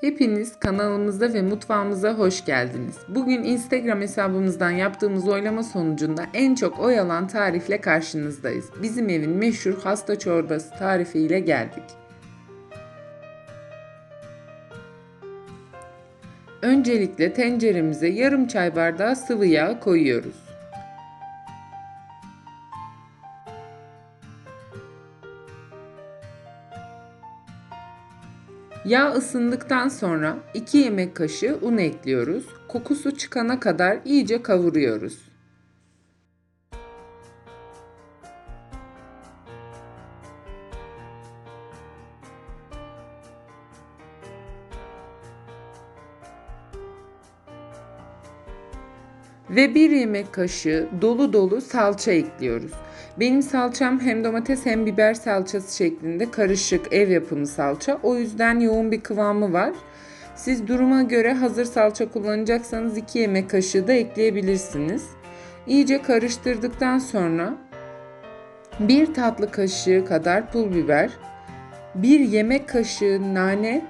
Hepiniz kanalımıza ve mutfağımıza hoş geldiniz. Bugün Instagram hesabımızdan yaptığımız oylama sonucunda en çok oy alan tarifle karşınızdayız. Bizim evin meşhur hasta çorbası tarifiyle geldik. Öncelikle tenceremize yarım çay bardağı sıvı yağ koyuyoruz. Yağ ısındıktan sonra 2 yemek kaşığı un ekliyoruz. Kokusu çıkana kadar iyice kavuruyoruz. Ve 1 yemek kaşığı dolu dolu salça ekliyoruz. Benim salçam hem domates hem biber salçası şeklinde karışık ev yapımı salça. O yüzden yoğun bir kıvamı var. Siz duruma göre hazır salça kullanacaksanız 2 yemek kaşığı da ekleyebilirsiniz. İyice karıştırdıktan sonra 1 tatlı kaşığı kadar pul biber, 1 yemek kaşığı nane,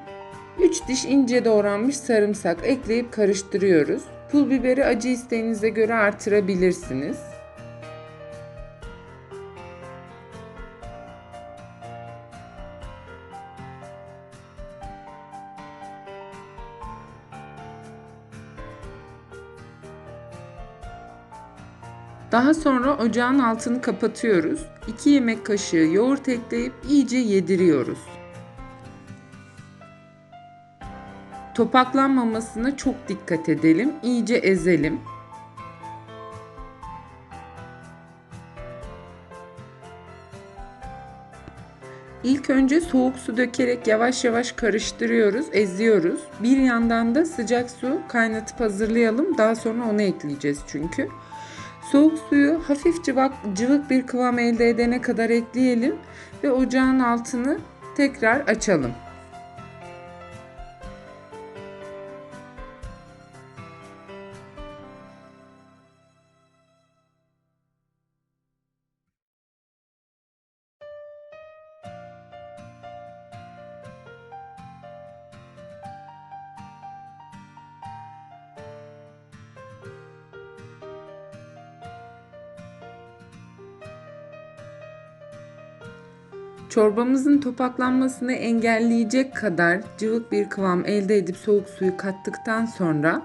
3 diş ince doğranmış sarımsak ekleyip karıştırıyoruz. Pul biberi acı isteğinize göre artırabilirsiniz. Daha sonra ocağın altını kapatıyoruz. 2 yemek kaşığı yoğurt ekleyip iyice yediriyoruz. Topaklanmamasına çok dikkat edelim. İyice ezelim. İlk önce soğuk su dökerek yavaş yavaş karıştırıyoruz, eziyoruz. Bir yandan da sıcak su kaynatıp hazırlayalım. Daha sonra onu ekleyeceğiz çünkü. Soğuk suyu hafif cıvak, cıvık bir kıvam elde edene kadar ekleyelim ve ocağın altını tekrar açalım. Çorbamızın topaklanmasını engelleyecek kadar cıvık bir kıvam elde edip soğuk suyu kattıktan sonra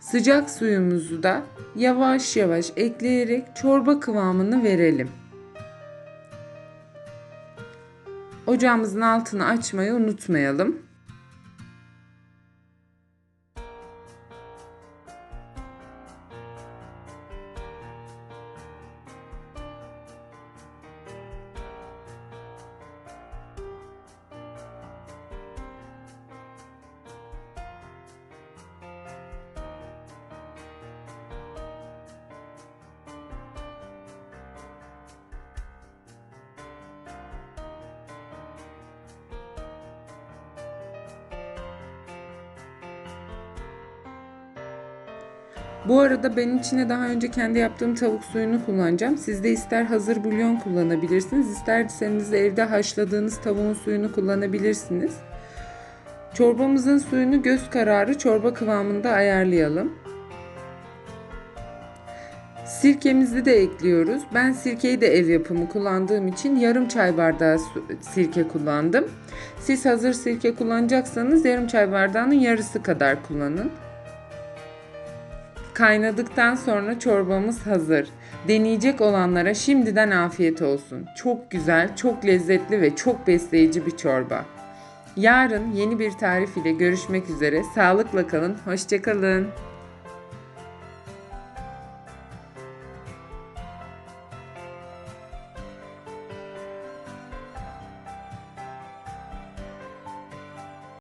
sıcak suyumuzu da yavaş yavaş ekleyerek çorba kıvamını verelim. Ocağımızın altını açmayı unutmayalım. Bu arada ben içine daha önce kendi yaptığım tavuk suyunu kullanacağım. Siz de ister hazır bulyon kullanabilirsiniz, isterseniz evde haşladığınız tavuğun suyunu kullanabilirsiniz. Çorbamızın suyunu göz kararı çorba kıvamında ayarlayalım. Sirkemizi de ekliyoruz. Ben sirkeyi de ev yapımı kullandığım için yarım çay bardağı sirke kullandım. Siz hazır sirke kullanacaksanız yarım çay bardağının yarısı kadar kullanın. Kaynadıktan sonra çorbamız hazır. Deneyecek olanlara şimdiden afiyet olsun. Çok güzel, çok lezzetli ve çok besleyici bir çorba. Yarın yeni bir tarif ile görüşmek üzere. Sağlıkla kalın, hoşçakalın.